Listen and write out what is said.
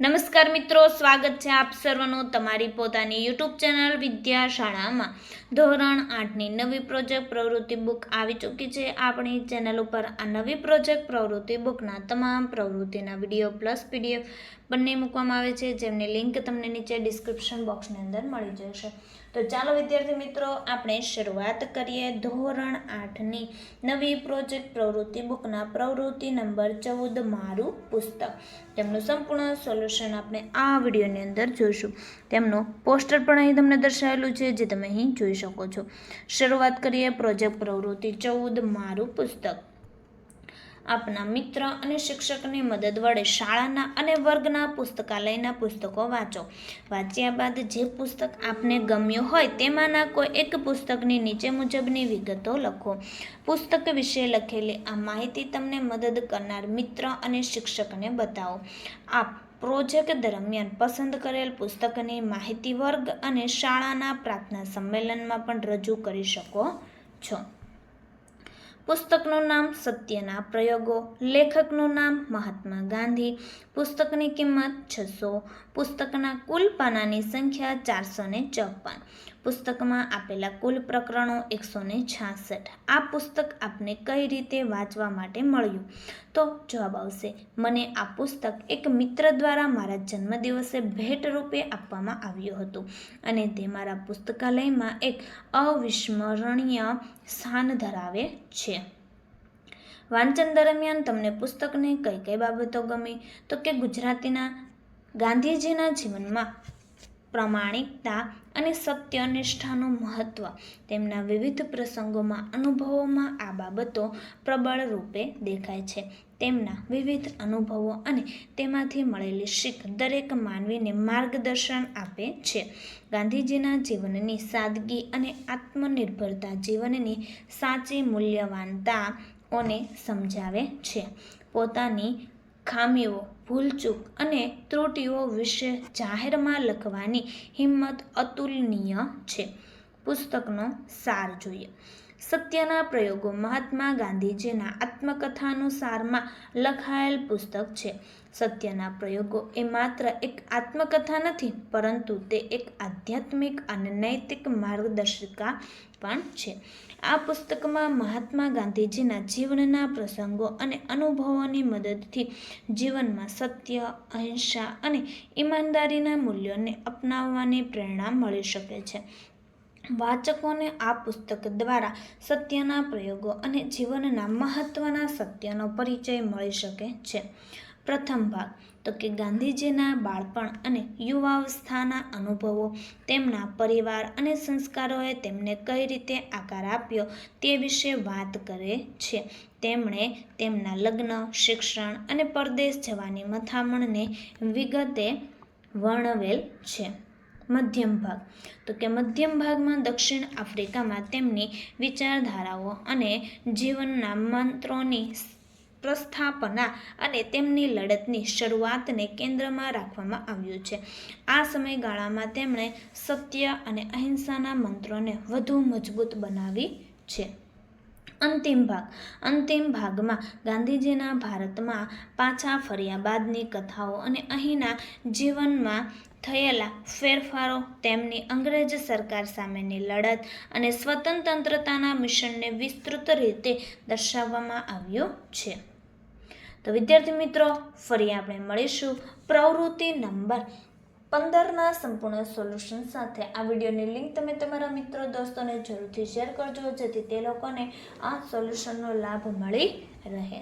નમસ્કાર મિત્રો, સ્વાગત છે આપ સર્વનું તમારી પોતાની યુટ્યુબ ચેનલ વિદ્યાશાળામાં. ધોરણ આઠની નવી પ્રોજેક્ટ પ્રવૃત્તિ બુક આવી ચૂકી છે. આપણી ચેનલ ઉપર આ નવી પ્રોજેક્ટ પ્રવૃત્તિ બુકના તમામ પ્રવૃત્તિના વીડિયો પ્લસ પીડીએફ બંને મૂકવામાં આવે છે, જેમની લિંક તમને નીચે ડિસ્ક્રિપ્શન બોક્સની અંદર મળી જશે. તો ચાલો વિદ્યાર્થી મિત્રો, આપણે શરૂઆત કરીએ ધોરણ આઠની. નવી પ્રોજેક્ટ પ્રવૃત્તિ બુકના પ્રવૃત્તિ નંબર ચૌદ, મારું પુસ્તક. તેમનું સંપૂર્ણ સોલ્યુશન આપણે આ વિડીયોની અંદર જોઈશું. તેમનું પોસ્ટર પણ અહીં તમને દર્શાવેલું છે, જે તમે અહીં જોઈ શકો છો. શરૂઆત કરીએ પ્રોજેક્ટ પ્રવૃત્તિ ચૌદ, મારું પુસ્તક. આપના મિત્ર અને શિક્ષકની મદદ વડે શાળાના અને વર્ગના પુસ્તકાલયના પુસ્તકો વાંચો. વાંચ્યા બાદ જે પુસ્તક આપને ગમ્યું હોય તેમાંના કોઈ એક પુસ્તકની નીચે મુજબની વિગતો લખો. પુસ્તક વિશે લખેલી આ માહિતી તમને મદદ કરનાર મિત્ર અને શિક્ષકને બતાવો. આપ પ્રોજેક્ટ દરમિયાન પસંદ કરેલ પુસ્તકની માહિતી વર્ગ અને શાળાના પ્રાર્થના સંમેલનમાં પણ રજૂ કરી શકો છો. પુસ્તકનું નામ સત્યના પ્રયોગો, લેખકનું નામ મહાત્મા ગાંધી, પુસ્તકની કિંમત છસો, પુસ્તકના કુલ પાનાની સંખ્યા ચારસો ને ચોપન, પુસ્તકમાં આપેલા કુલ પ્રકરણો એકસો ને છાસઠ. આ પુસ્તક આપને કઈ રીતે વાંચવા માટે મળ્યું? તો જવાબ આવશે, મને આ પુસ્તક એક મિત્ર દ્વારા મારા જન્મદિવસે ભેટ રૂપે આપવામાં આવ્યું હતું અને તે મારા પુસ્તકાલયમાં એક અવિસ્મરણીય સ્થાન ધરાવે છે. વાંચન દરમિયાન તમને પુસ્તકની કઈ કઈ બાબતો ગમી? તો કે ગુજરાતીના ગાંધીજીના જીવનમાં પ્રમાણિકતા અને સત્યનિષ્ઠાનું મહત્ત્વ તેમના વિવિધ પ્રસંગોમાં અનુભવોમાં આ બાબતો પ્રબળ રૂપે દેખાય છે. તેમના વિવિધ અનુભવો અને તેમાંથી મળેલી શીખ દરેક માનવીને માર્ગદર્શન આપે છે. ગાંધીજીના જીવનની સાદગી અને આત્મનિર્ભરતા જીવનની સાચી મૂલ્યવાનતાઓને સમજાવે છે. પોતાની ખામીઓ ભૂલચૂક અને ત્રુટીઓ વિશે જાહેરમાં લખવાની હિંમત અતુલનીય છે. પુસ્તકનો સાર જોઈએ. સત્યના પ્રયોગો મહાત્મા ગાંધીજીના આત્મકથાનુસારમાં લખાયેલ પુસ્તક છે. સત્યના પ્રયોગો એ માત્ર એક આત્મકથા નથી, પરંતુ તે એક આધ્યાત્મિક અને નૈતિક માર્ગદર્શિકા પણ છે. આ પુસ્તકમાં મહાત્મા ગાંધીજીના જીવનના પ્રસંગો અને અનુભવોની મદદથી જીવનમાં સત્ય, અહિંસા અને ઈમાનદારીના મૂલ્યોને અપનાવવાની પ્રેરણા મળી શકે છે. વાચકોને આ પુસ્તક દ્વારા સત્યના પ્રયોગો અને જીવનના મહત્ત્વના સત્યનો પરિચય મળી શકે છે. પ્રથમ ભાગ, તો કે ગાંધીજીના બાળપણ અને યુવાવસ્થાના અનુભવો, તેમના પરિવાર અને સંસ્કારોએ તેમને કઈ રીતે આકાર આપ્યો તે વિશે વાત કરે છે. તેમણે તેમના લગ્ન, શિક્ષણ અને પરદેશ જવાની મથામણને વિગતે વર્ણવેલ છે. મધ્યમ ભાગ. તો કે મધ્યમ ભાગમાં દક્ષિણ આફ્રિકામાં તેમની વિચારધારાઓ અને જીવનના મંત્રોની પ્રસ્થાપના અને તેમની લડતની શરૂઆતને કેન્દ્રમાં રાખવામાં આવ્યું છે. આ સમયગાળામાં તેમણે સત્ય અને અહિંસાના મંત્રોને વધુ મજબૂત બનાવી છે. અંતિમ ભાગ. અંતિમ ભાગમાં ગાંધીજીના ભારતમાં પાછા ફર્યા બાદની કથાઓ અને અહીંના જીવનમાં થયેલા ફેરફારો, તેમની અંગ્રેજ સરકાર સામેની લડત અને સ્વતંત્રતાના મિશનને વિસ્તૃત રીતે દર્શાવવામાં આવ્યું છે. તો વિદ્યાર્થી મિત્રો, ફરી આપણે મળીશું. પ્રવૃત્તિ નંબર પંદરના સંપૂર્ણ સોલ્યુશન સાથે આ વિડીયોની લિંક તમે તમારા મિત્રો, દોસ્તોને જરૂરથી શેર કરજો, જેથી તે લોકોને આ સોલ્યુશનનો લાભ મળી રહે.